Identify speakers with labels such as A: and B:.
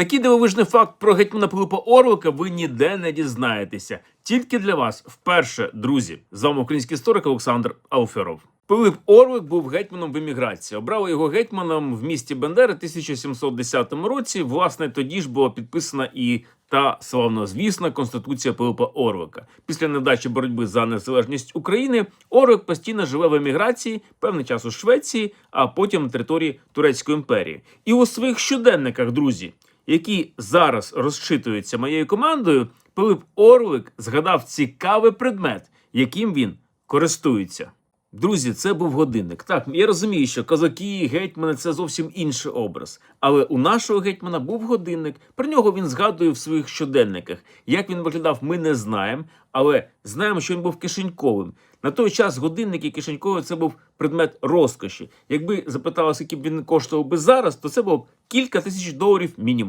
A: Такий дивовижний факт про гетьмана Пилипа Орлика ви ніде не дізнаєтеся. Тільки для вас вперше, друзі, з вами український історик Олександр Алферов. Пилип Орлик був гетьманом в еміграції. Обрали його гетьманом в місті Бендери в 1710 році. Власне, тоді ж була підписана і та славнозвісна конституція Пилипа Орлика. Після невдачі боротьби за незалежність України Орлик постійно живе в еміграції, певний час у Швеції, а потім на території Турецької імперії. І у своїх щоденниках, друзі, які зараз розчитуються моєю командою, Пилип Орлик згадав цікавий предмет, яким він користується. Друзі, це був годинник. Так, я розумію, що козаки, гетьмани це зовсім інший образ. Але у нашого гетьмана був годинник. Про нього він згадує в своїх щоденниках. Як він виглядав, ми не знаємо, але знаємо, що він був кишеньковим. На той час годинник і кишеньковий це був предмет розкоші. Якби запитали, скільки б він коштував би зараз, то це було б кілька тисяч доларів мінімум.